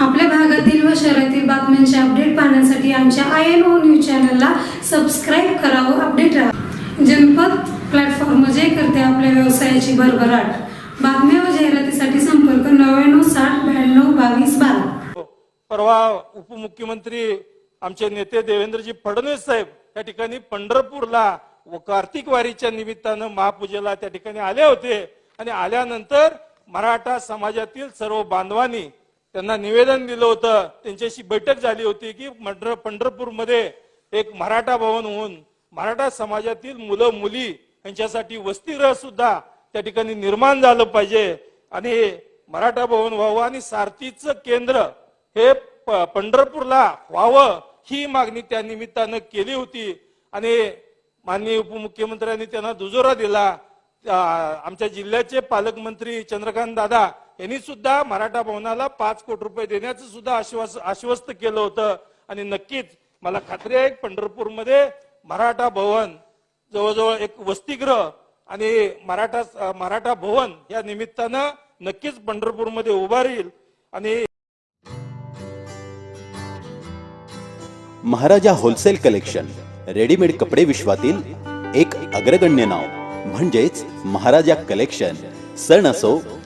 आपल्या भागातील व शहरातील बातम्यांचे अपडेट पाहण्यासाठी आमच्या आय एन ओ न्यूज चॅनलला सबस्क्राईब करा व अपडेट राहा. जनपद प्लॅटफॉर्म जे करते आपल्या व्यवसायाची भरभराट. बातम्या व जाहिरातीसाठी संपर्क नव्याण्णव साठ ब्याण्णव बावीस बारा. हो, परवा उपमुख्यमंत्री आमचे नेते देवेंद्रजी फडणवीस साहेब त्या ठिकाणी पंढरपूरला व कार्तिक वारीच्या निमित्तानं महापूजेला त्या ठिकाणी आले होते. आणि आल्यानंतर मराठा समाजातील सर्व बांधवांनी त्यांना निवेदन दिलं होतं त्यांच्याशी बैठक झाली होती की पंढर पंढरपूरमध्ये एक मराठा भवन होऊन मराठा समाजातील मुलं मुली यांच्यासाठी वसतिगृह सुद्धा त्या ठिकाणी निर्माण झालं पाहिजे. आणि मराठा भवन व्हावं आणि सारथीचं केंद्र हे प- पंढरपूरला व्हावं ही मागणी त्या निमित्तानं केली होती. आणि माननीय उपमुख्यमंत्र्यांनी त्यांना दुजोरा दिला. आमच्या जिल्ह्याचे पालकमंत्री चंद्रकांत दादा यांनी सुद्धा मराठा भवनाला पाच कोटी रुपये देण्याचं सुद्धा आश्वास आश्वस्त केलं होतं. आणि नक्कीच मला खात्री आहे पंढरपूरमध्ये मराठा भवन जवळजवळ एक वसतिगृह आणि मराठा मराठा भवन या निमित्तानं नक्कीच पंढरपूरमध्ये उभारील राहील. आणि महाराजा होलसेल कलेक्शन रेडीमेड कपडे विश्वातील एक अग्रगण्य नाव. म्हणजेच महाराजा कलेक्शन सण असो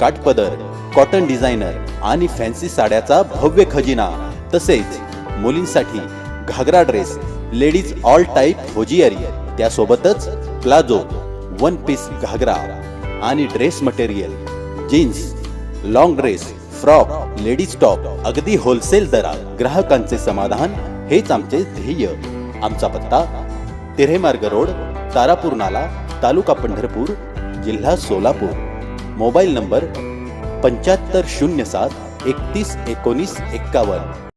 काठपदर कॉटन डिझायनर आणि फॅन्सी साड्याचा भव्य खजिना. तसेच मुलींसाठी ghagra dress ladies all type hosiery त्यासोबतच प्लाझो वन पीस घागरा आणि dress material jeans long dress frock ladies top अगदी होलसेल दरात ग्राहकांचे समाधान हेच आमचे ध्येय. आमचा पत्ता तिरेमार्ग रोड तारापूर नाला तालुका पंढरपूर जिल्हा सोलापूर. मोबाईल नंबर पंच्याहत्तर शून्य सात एकतीस एकोणीस एक्कावन्न.